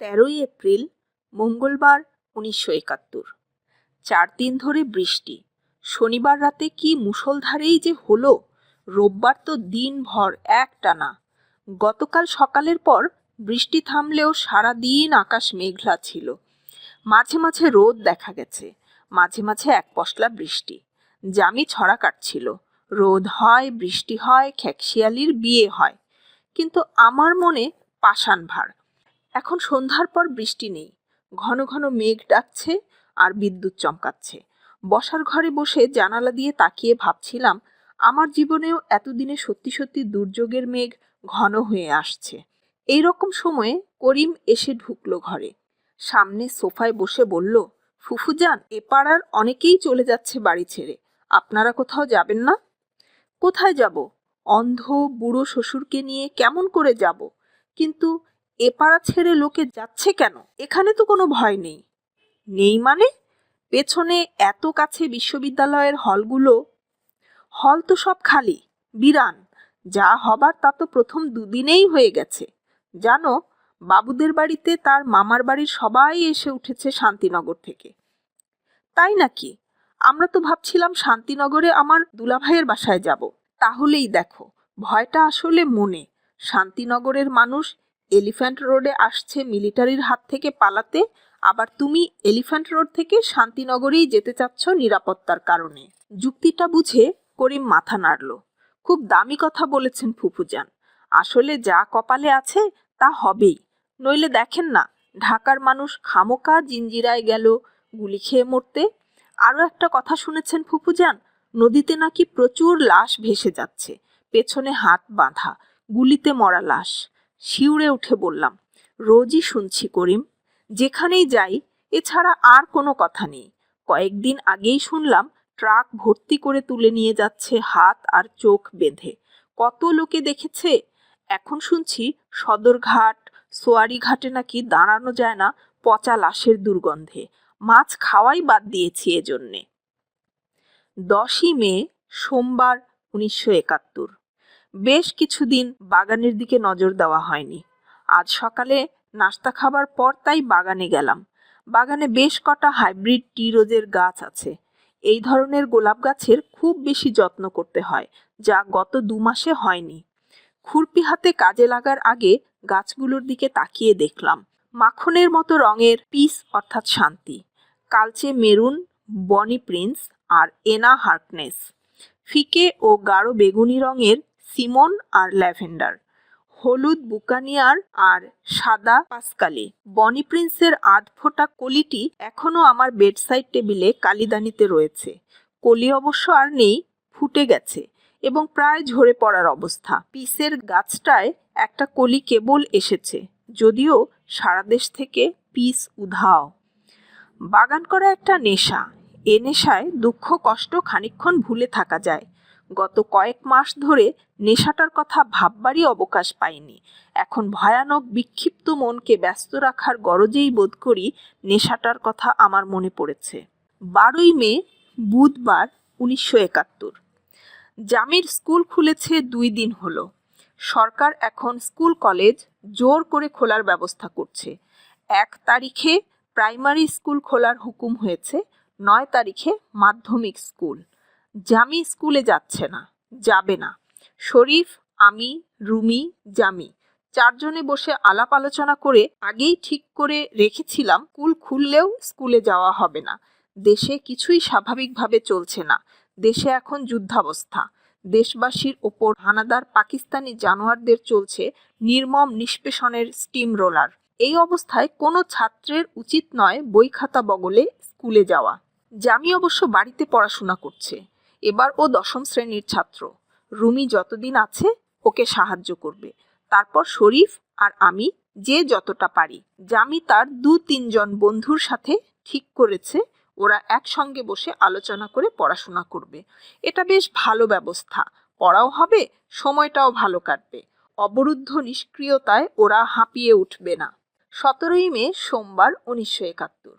তেরোই এপ্রিল, মঙ্গলবার, উনিশশো একাত্তর। চার দিন ধরে বৃষ্টি। শনিবার রাতে কি মুষলধারেই যে হলো, রোববার তো দিনভর একটানা গতকাল সকালের পর বৃষ্টি থামলেও সারা দিন আকাশ মেঘলা ছিল। মাঝে মাঝে রোদ দেখা গেছে, মাঝে মাঝে এক পশলা বৃষ্টি। জামি ছড়া কাটছিল, রোদ হয়, বৃষ্টি হয় খ্যাকশিয়ালির বিয়ে হয়। কিন্তু আমার মনে পাষাণ ভার এখন সন্ধ্যার পর বৃষ্টি নেই। ঘন ঘন মেঘ ডাকছে আর বিদ্যুৎ চমকাচ্ছে। বসার ঘরে বসে জানালা দিয়ে তাকিয়ে ভাবছিলাম, আমার জীবনেও এতদিনে সত্যি সত্যি দুর্যোগের মেঘ ঘন হয়ে আসছে। এই রকম সময়ে করিম এসে ঢুকলো ঘরে। সামনে সোফায় বসে বলল ফুফুজান এ পাড়ার অনেকেই চলে যাচ্ছে বাড়ি ছেড়ে। আপনারা কোথাও যাবেন না? কোথায় যাব? অন্ধ, বুড়ো শ্বশুরকে নিয়ে কেমন করে যাব? কিন্তু এ পাড়া ছেড়ে লোকে যাচ্ছে কেন? এখানে তো কোনো ভয় নেই। নেই মানে? পেছনে এত কাছে বিশ্ববিদ্যালয়ের হলগুলো? হল তো সব খালি, বিরান। যা হবার তা তো প্রথম দুদিনেই হয়ে গেছে। জানো, বাবুদের বাড়িতে তার মামার বাড়ির সবাই এসে উঠেছে শান্তিনগর থেকে। তাই নাকি? আমরা তো ভাবছিলাম শান্তিনগরে আমার দুলাভাইয়ের বাসায় যাব। তাহলেই দেখো, ভয়টা আসলে মনে। শান্তিনগরের মানুষ এলিফ্যান্ট রোডে আসছে মিলিটারির হাত থেকে পালাতে। আবার তুমি এলিফ্যান্ট রোড থেকে শান্তিনগরেই যেতে চাচ্ছ নিরাপত্তার কারণে। যুক্তিটা বুঝে করিম মাথা নাড়ল। খুব দামি কথা বলেছেন ফুফুজান। আসলে যা কপালে আছে তা হবেই। নইলে দেখেন না, ঢাকার মানুষ খামোকা জিঞ্জিরায় গেল গুলি খেয়ে মরতে। আরও একটা কথা শুনেছেন ফুফুজান, নদীতে নাকি প্রচুর লাশ ভেসে যাচ্ছে, পেছনে হাত বাঁধা, গুলিতে মরা লাশ। শিউরে উঠে বললাম, রোজই শুনছি করিম, যেখানেই যাই, এছাড়া আর কোনো কথা নেই। কয়েকদিন আগেই শুনলাম ট্রাক ভর্তি করে তুলে নিয়ে যাচ্ছে হাত আর চোখ বেঁধে। কত লোকে দেখেছে? এখন শুনছি সদরঘাট সোয়ারি ঘাটে নাকি দাঁড়ানো যায় না পচা লাশের দুর্গন্ধে। মাছ খাওয়াই বাদ দিয়েছি এজন্যে। দশই মে, সোমবার, উনিশশো একাত্তর। বেশ কিছুদিন বাগানের দিকে নজর দেওয়া হয়নি। আজ সকালে নাস্তা খাবার পর তাই বাগানে গেলাম। বাগানে বেশ কটা হাইব্রিড টি রোজের গাছ আছে। এই ধরনের গোলাপ গাছের খুব বেশি যত্ন করতে হয়, যা গত দু মাসে হয়নি। খুরপি হাতে কাজে লাগার আগে গাছগুলোর দিকে তাকিয়ে দেখলাম। মাখনের মতো রঙের পিস অর্থাৎ শান্তি। কালচে মেরুন, বনি প্রিন্স আর এনা হার্কনেস। ফিকে ও গাঢ় বেগুনি রঙের সিমন আর ল্যাভেন্ডার, হলুদ বুকানিয়ার আর সাদা পাসকালি। বনি প্রিন্সের আধ ফোটা কলিটি এখনও আমার বেডসাইড টেবিলে কালিদানিতে রয়েছে। কলি অবশ্য আর নেই, ফুটে গেছে এবং প্রায় ঝরে পড়ার অবস্থা। পিসের গাছটায় একটা কলি কেবল এসেছে, যদিও সারা দেশ থেকে পিস উধাও। বাগান করা একটা নেশা, এ নেশায় দুঃখ কষ্ট খানিক্ষণ ভুলে থাকা যায়। গত কয়েক মাস ধরে নেশাটার কথা ভাববারই অবকাশ পাইনি। এখন ভয়ানক বিক্ষিপ্ত মনকে ব্যস্ত রাখার গরজেই বোধ করি নেশাটার কথা আমার মনে পড়েছে। বারোই মে, বুধবার, উনিশশো একাত্তর। জামির স্কুল খুলেছে দুই দিন হলো। সরকার এখন স্কুল কলেজ জোর করে খোলার ব্যবস্থা করছে। এক তারিখে প্রাইমারি স্কুল খোলার হুকুম হয়েছে, নয় তারিখে মাধ্যমিক স্কুল। জামি স্কুলে যাচ্ছে না, যাবে না। শরীফ, আমি, রুমি, জামি চারজনে বসে আলাপ আলোচনা করে আগেই ঠিক করে রেখেছিলাম স্কুল খুললেও স্কুলে যাওয়া হবে না। দেশে কিছুই স্বাভাবিকভাবে চলছে না। দেশে এখন যুদ্ধাবস্থা। দেশবাসীর ওপর হানাদার পাকিস্তানি জানোয়ারদের চলছে নির্মম নিষ্পেষণের স্টিম রোলার। এই অবস্থায় কোনো ছাত্রের উচিত নয় বই খাতা বগলে স্কুলে যাওয়া। জামি অবশ্য বাড়িতে পড়াশোনা করছে। এবার ও দশম শ্রেণির ছাত্র। রুমি যতদিন আছে, ওকে সাহায্য করবে। তারপর শরীফ আর আমি যে যতটা পারি। জামি তার দু তিনজন বন্ধুর সাথে ঠিক করেছে, ওরা একসঙ্গে বসে আলোচনা করে পড়াশোনা করবে। এটা বেশ ভালো ব্যবস্থা। পড়াও হবে, সময়টাও ভালো কাটবে। অবরুদ্ধ নিষ্ক্রিয়তায় ওরা হাঁপিয়ে উঠবে না। সতেরোই মে, সোমবার, উনিশশো একাত্তর।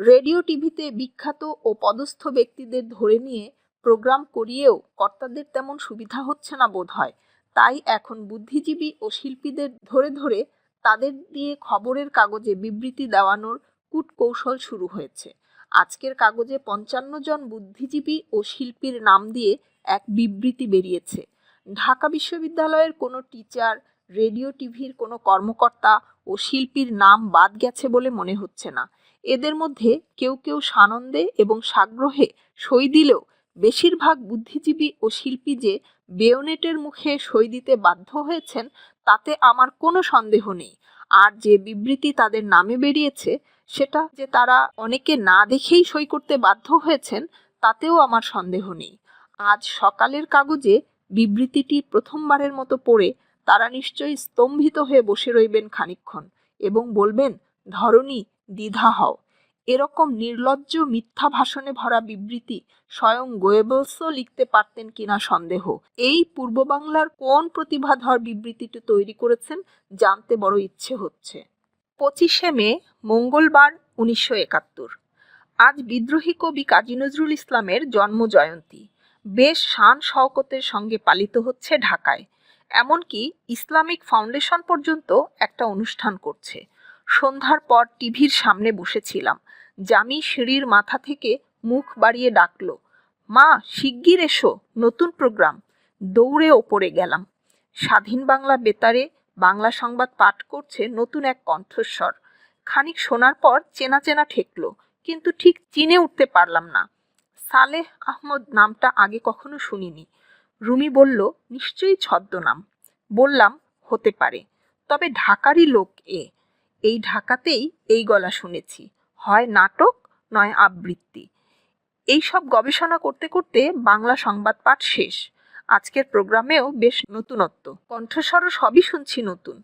রেডিও টিভিতে বিখ্যাত ও পদস্থ ব্যক্তিদের ধরে নিয়ে প্রোগ্রাম করিয়েও কর্তাদের তেমন সুবিধা হচ্ছে না বোধ হয় তাই এখন বুদ্ধিজীবী ও শিল্পীদের ধরে ধরে তাদের দিয়ে খবরের কাগজে বিবৃতি দেওয়ানোর কূটকৌশল শুরু হয়েছে। আজকের কাগজে পঞ্চান্ন জন বুদ্ধিজীবী ও শিল্পীর নাম দিয়ে এক বিবৃতি বেরিয়েছে। ঢাকা বিশ্ববিদ্যালয়ের কোনো টিচার, রেডিও টিভির কোনো কর্মকর্তা ও শিল্পীর নাম বাদ গেছে বলে মনে হচ্ছে না। এদের মধ্যে কেউ কেউ সানন্দে এবং সাগ্রহে সই দিলেও বেশিরভাগ বুদ্ধিজীবী ও শিল্পী যে বেয়োনেটের মুখে সই দিতে বাধ্য হয়েছেন, তাতে আমার কোনো সন্দেহ নেই। আর যে বিবৃতি তাদের নামে বেরিয়েছে, সেটা যে তারা অনেকে না দেখেই সই করতে বাধ্য হয়েছেন, তাতেও আমার সন্দেহ নেই। আজ সকালের কাগজে বিবৃতিটি প্রথমবারের মতো পড়ে তারা নিশ্চয়ই স্তম্ভিত হয়ে বসে রইবেন খানিকক্ষণ এবং বলবেন ধরনী দ্বিধা হও। এরকম নির্লজ্জ মিথ্যা ভাষণে ভরা বিবৃতি স্বয়ং গোয়েবলসও লিখতে পারতেন কিনা সন্দেহ। এই পূর্ব বাংলার কোন প্রতিভাধর বিবৃতিটি তৈরি করেছেন জানতে বড় ইচ্ছে হচ্ছে। পঁচিশে মে, মঙ্গলবার, উনিশশো একাত্তর। আজ বিদ্রোহী কবি কাজী নজরুল ইসলামের জন্মজয়ন্তী। বেশ শান শওকতের সঙ্গে পালিত হচ্ছে ঢাকায়। এমনকি ইসলামিক ফাউন্ডেশন পর্যন্ত একটা অনুষ্ঠান করছে। সন্ধ্যার পর টিভির সামনে বসেছিলাম। জামি সিঁড়ির মাথা থেকে মুখ বাড়িয়ে ডাকলো, মা, শিগগির এসো, নতুন প্রোগ্রাম। দৌড়ে ওপরে গেলাম। স্বাধীন বাংলা বেতারে বাংলা সংবাদ পাঠ করছে নতুন এক কণ্ঠস্বর। খানিক শোনার পর চেনা চেনা ঠেকলো, কিন্তু ঠিক চিনে উঠতে পারলাম না। সালেহ আহমদ নামটা আগে কখনো শুনিনি। রুমি বলল, নিশ্চয়ই ছদ্মনাম। বললাম, হতে পারে। তবে ঢাকারই লোক এ। এই ঢাকাতেই এই গলা শুনেছি। হয় নাটক, নয় আবৃত্তি। এই সব গবেষণা করতে করতে বাংলা সংবাদ পাঠ শেষ। আজকের প্রোগ্রামেও বেশ নতুনত্ব। কণ্ঠস্বর সবই শুনছি নতুন।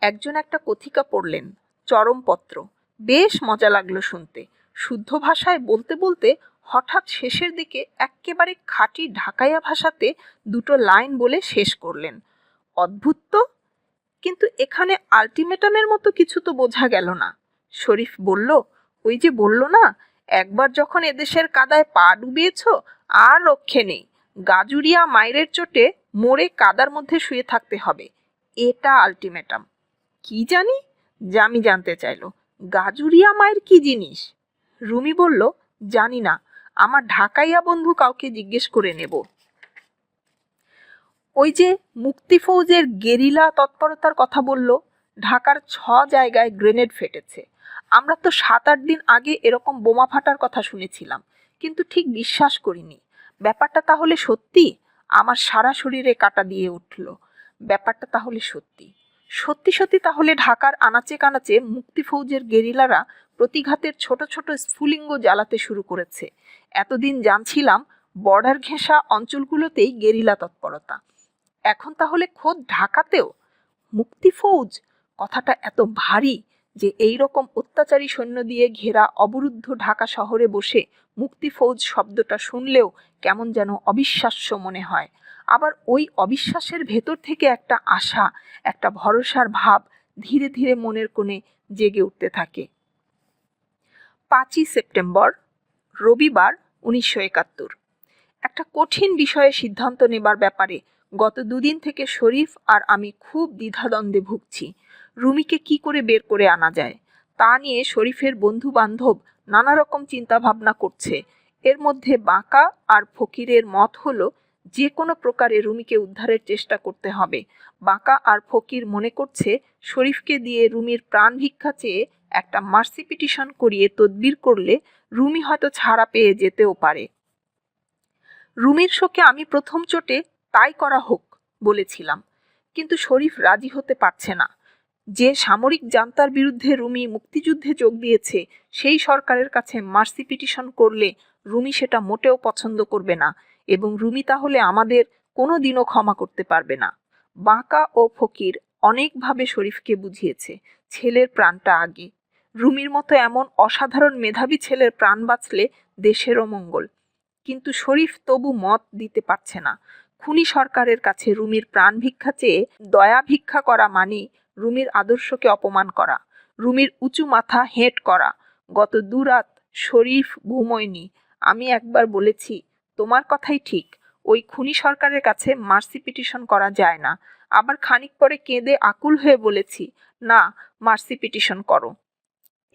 একজন একটা কথিকা পড়লেন চরমপত্র বেশ মজা লাগল শুনতে। শুদ্ধ ভাষায় বলতে বলতে হঠাৎ শেষের দিকে এক্কেবারে খাঁটি ঢাকাইয়া ভাষাতে দুটো লাইন বলে শেষ করলেন। অদ্ভুত তো? কিন্তু এখানে আলটিমেটামের মতো কিছু তো বোঝা গেল না। শরীফ বলল, ওই যে বলল না, একবার যখন এদেশের কাদায় পা ডুবিয়েছ, আর রক্ষে নেই। গাজুরিয়া মায়ের চোটে মোড়ে কাদার মধ্যে শুয়ে থাকতে হবে। এটা আলটিমেটাম। কি জানি? জামি জানতে চাইলো, গাজুরিয়া মায়ের কি জিনিস? রুমি বলল, জানি না। আমার ঢাকাইয়া বন্ধু কাউকে জিজ্ঞেস করে নেব। ওই যে মুক্তি ফৌজের গেরিলা তৎপরতার কথা বলল, ঢাকার ছ জায়গায় গ্রেনেড ফেটেছে। আমরা তো সাত আট দিন আগে এরকম বোমা ফাটার কথা শুনেছিলাম, কিন্তু ঠিক বিশ্বাস করিনি। ব্যাপারটা তাহলে সত্যি? আমার সারা শরীরে কাটা দিয়ে উঠল। ব্যাপারটা তাহলে সত্যি। সত্যি সত্যি তাহলে ঢাকার আনাচে কানাচে মুক্তি ফৌজের গেরিলারা প্রতিঘাতের ছোট ছোট স্ফুলিঙ্গ জ্বালাতে শুরু করেছে। এতদিন জানছিলাম, বর্ডার ঘেঁষা অঞ্চলগুলোতেই গেরিলা তৎপরতা। এখন তাহলে খোদ ঢাকাতেও মুক্তি ফৌজ? কথাটা এত ভারী যে এই রকম অত্যাচারী সৈন্য দিয়ে ঘেরা অবরুদ্ধ ঢাকা শহরে বসে মুক্তি ফৌজ শব্দটা শুনলেও কেমন যেন অবিশ্বাস্য মনে হয়। আবার ওই অবিশ্বাসের ভেতর থেকে একটা আশা, একটা ভরসার ভাব ধীরে ধীরে মনের কোণে জেগে উঠতে থাকে। পাঁচই সেপ্টেম্বর, রবিবার উনিশশো একাত্তর। একটা কঠিন বিষয়ে সিদ্ধান্ত নেবার ব্যাপারে গত দুদিন থেকে শরীফ আর আমি খুব দ্বিধাদ্বন্দ্বে ভুগছি। রুমিকে কি করে বের করে আনা যায়? তা নিয়ে শরীফের বন্ধু বান্ধব নানা রকম চিন্তা ভাবনা করছে। এর মধ্যে বাঁকা আর ফকিরের মত হলো যে কোনো প্রকারে রুমিকে উদ্ধারের চেষ্টা করতে হবে। বাঁকা আর ফকির মনে করছে, শরীফকে দিয়ে রুমির প্রাণ ভিক্ষা চেয়ে একটা মার্সি পিটিশন করিয়ে তদবির করলে রুমি হয়তো ছাড়া পেয়ে যেতেও পারে। রুমির শোকে আমি প্রথম চোটে তাই করা হোক, বলেছিলাম। কিন্তু শরীফ রাজি হতে পারছে না। যে সামরিক জান্তার বিরুদ্ধে রুমি মুক্তিযুদ্ধে যোগ দিয়েছে, সেই সরকারের কাছে মার্সি পিটিশন করলে রুমি সেটা মোটেও পছন্দ করবে না এবং রুমি তাহলে আমাদের কোনো দিনও ক্ষমা করতে পারবে না। বাঁকা ও ফকির অনেকভাবে শরীফকে বুঝিয়েছে, ছেলের প্রাণটা আগে। রুমির মতো এমন অসাধারণ মেধাবী ছেলের প্রাণ বাঁচলে দেশেরও মঙ্গল। কিন্তু শরীফ তবু মত দিতে পারছে না। খুনি সরকারের কাছে রুমির প্রাণ ভিক্ষা চেয়ে দয়া ভিক্ষা করা মানে রুমির আদর্শকে অপমান করা, রুমির উঁচু মাথা হেঁট করা। গত দুরাত শরীফ ঘুমোয়নি। আমি একবার বলেছি, তোমার কথাই ঠিক। ওই খুনি সরকারের কাছে মার্সি পিটিশন করা যায় না। আবার খানিক পরে কেঁদে আকুল হয়ে বলেছি, না, মার্সি পিটিশন করো।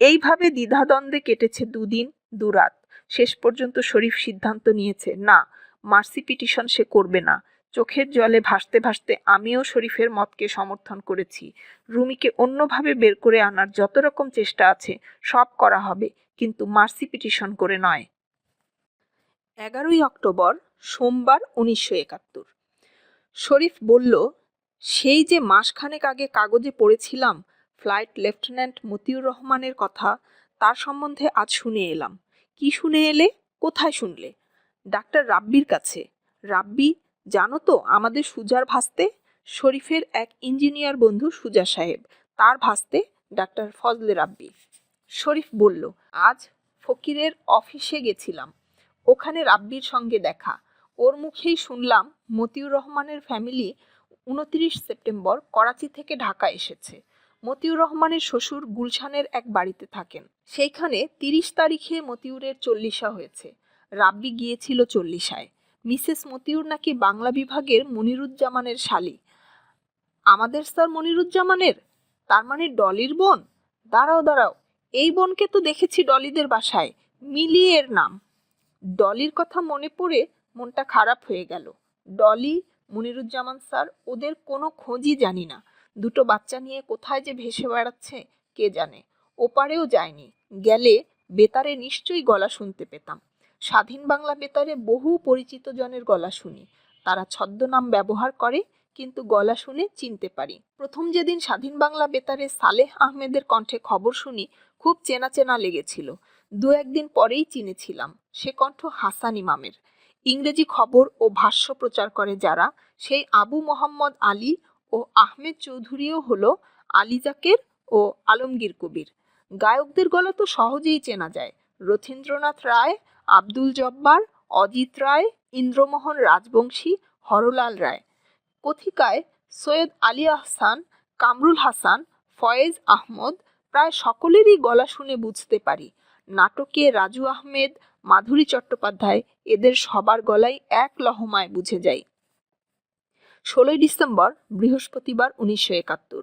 এইভাবে দ্বিধাদ্বন্দ্বে কেটেছে দুদিন দুরাত। শেষ পর্যন্ত শরীফ সিদ্ধান্ত নিয়েছে, না মার্সি পিটিশন সে করবে না। চোখের জলে ভাসতে ভাসতে আমিও শরীফের মতকে সমর্থন করেছি। রুমিকে অন্যভাবে বের করে আনার যত রকম চেষ্টা আছে, সব করা হবে, কিন্তু মার্সি পিটিশন করে নয়। এগারোই অক্টোবর, সোমবার উনিশশো একাত্তর। শরীফ বলল, সেই যে মাসখানেক আগে কাগজে পড়েছিলাম ফ্লাইট লেফটেন্যান্ট মতিউর রহমানের কথা, তার সম্বন্ধে আজ শুনে এলাম। কি শুনে এলে? কোথায় শুনলে? ডাক্তার রাব্বির কাছে। রাব্বি, জানো তো আমাদের সুজার ভাস্তে শরীফের এক ইঞ্জিনিয়ার বন্ধু সুজা সাহেব। তার ভাস্তে ডাক্তার ফজলে রাব্বি। শরীফ বলল, আজ ফকিরের অফিসে গেছিলাম। ওখানে রাব্বির সঙ্গে দেখা। ওর মুখেই শুনলাম মতিউর রহমানের ফ্যামিলি উনত্রিশ সেপ্টেম্বর করাচি থেকে ঢাকা এসেছে। মতিউর রহমানের শ্বশুর গুলশানের এক বাড়িতে থাকেন। সেইখানে তিরিশ তারিখে মতিউরের চল্লিশা হয়েছে। রাব্বি গিয়েছিল চল্লিশায়। মিসেস মতিউর নাকি বাংলা বিভাগের মনিরুজ্জামানের শালী। আমাদের স্যার মনিরুজ্জামানের? তার মানে ডলির বোন? দাঁড়াও দাঁড়াও, এই বোনকে তো দেখেছি ডলিদের বাসায় মিলিয়ের নাম। ডলির কথা মনে পড়ে মনটা খারাপ হয়ে গেল। ডলি, মনিরুজ্জামান স্যার, ওদের কোনো খোঁজই জানি না। দুটো বাচ্চা নিয়ে কোথায় যে ভেসে বেড়াচ্ছে, কে জানে। ওপারেও যায়নি। গেলে বেতারে নিশ্চয়ই গলা শুনতে পেতাম। স্বাধীন বাংলা বেতারে বহু পরিচিত জনের গলা শুনি। তারা ছদ্মনাম ব্যবহার করে, কিন্তু গলা শুনে চিনতে পারি। প্রথম যেদিন স্বাধীন বাংলা বেতারে সালেহ আহমেদের কণ্ঠে খবর শুনি, খুব চেনা চেনা লেগেছিল। দু একদিন পরেই চিনেছিলাম। সে কণ্ঠ হাসান ইমামের। ইংরেজি খবর ও ভাষ্য প্রচার করে যারা, সেই আবু মোহাম্মদ আলী ও আহমেদ চৌধুরীও হলো আলী জাকের ও আলমগীর কবির। গায়কদের গলা তো সহজেই চেনা যায়। রথীন্দ্রনাথ রায় আব্দুল জব্বার, অজিত রায়, ইন্দ্রমোহন রাজবংশী, হরলাল রায়। কথিকায় সৈয়দ আলী আহসান, কামরুল হাসান, ফয়েজ আহমদ প্রায় সকলেরই গলা শুনে বুঝতে পারি। নাটকে রাজু আহমেদ, মাধুরী চট্টোপাধ্যায় এদের সবার গলায় এক লহমায় বুঝে যায় ষোলোই ডিসেম্বর, বৃহস্পতিবার উনিশশো একাত্তর।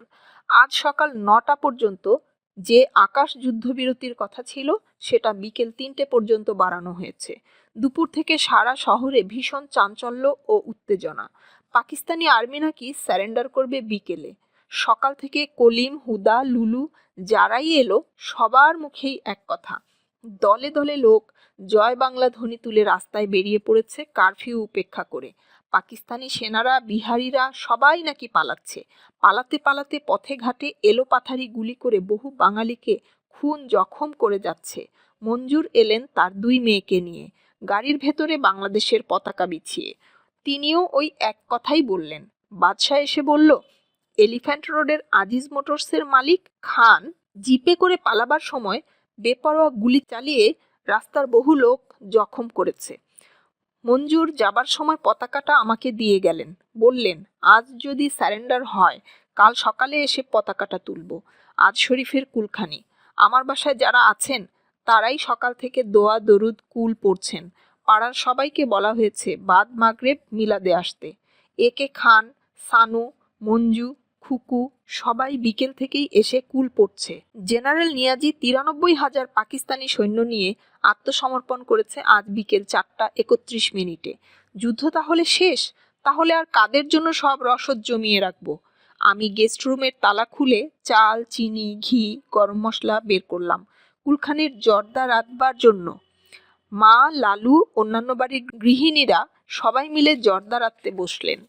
আজ সকাল নটা পর্যন্ত যে আকাশ যুদ্ধবিরতির কথা ছিল, সেটা বিকেল তিনটে পর্যন্ত বাড়ানো হয়েছে। দুপুর থেকে সারা শহরে ভীষণ চাঞ্চল্য ও উত্তেজনা। পাকিস্তানি আর্মি নাকি স্যারেন্ডার করবে বিকেলে। সকাল থেকে কলিম, হুদা, লুলু যারাই এলো, সবার মুখেই এক কথা। দলে দলে লোক জয় বাংলা ধ্বনি তুলে রাস্তায় বেরিয়ে পড়েছে কারফিউ উপেক্ষা করে। পাকিস্তানি সেনারা, বিহারিরা সবাই নাকি পালাচ্ছে। পালাতে পালাতে পথে ঘাটে এলো পাথারি গুলি করে বহু বাঙালিকে খুন জখম করে যাচ্ছে। মঞ্জুর এলেন তার দুই মেয়েকে নিয়ে। গাড়ির ভেতরে বাংলাদেশের পতাকা বিছিয়ে। তিনিও ওই এক কথাই বললেন। বাদশাহ এসে বলল, এলিফ্যান্ট রোডের আজিজ মোটরসের মালিক খান জিপে করে পালাবার সময় বেপরোয়া গুলি চালিয়ে রাস্তার বহু লোক জখম করেছে। মঞ্জুর যাবার সময় পতাকাটা আমাকে দিয়ে গেলেন। বললেন, আজ যদি স্যারেন্ডার হয়, কাল সকালে এসে পতাকাটা তুলব। আজ শরীফের কুলখানি। আমার বাসায় যারা আছেন, তারাই সকাল থেকে দোয়া, দরুদ, কুল পড়ছেন। পাড়ার সবাইকে বলা হয়েছে, বাদ মাগরেব মিলাদে আসতে। একে খান, সানু, মঞ্জু খুকু সবাই বিকেল থেকেই এসে কুল পড়ছে। জেনারেল নিয়াজি তিরানব্বই হাজার পাকিস্তানি সৈন্য নিয়ে আত্মসমর্পণ করেছে আজ বিকেল চারটা একত্রিশ মিনিটে। যুদ্ধ তাহলে শেষ? তাহলে আর কাদের জন্য সব রসদ জমিয়ে রাখব? আমি গেস্ট রুমের তালা খুলে চাল, চিনি, ঘি, গরম মশলা বের করলাম। কুলখানির জর্দা রাতবার জন্য। মা, লালু, অন্যান্য বাড়ির গৃহিণীরা সবাই মিলে জর্দা রাখতে বসলেন।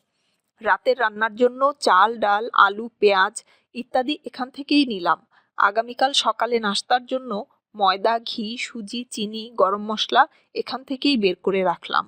রাতের রান্নার জন্য চাল, ডাল, আলু, পেঁয়াজ ইত্যাদি এখান থেকেই নিলাম। আগামীকাল সকালে নাস্তার জন্য ময়দা, ঘি, সুজি, চিনি, গরম মশলা এখান থেকেই বের করে রাখলাম।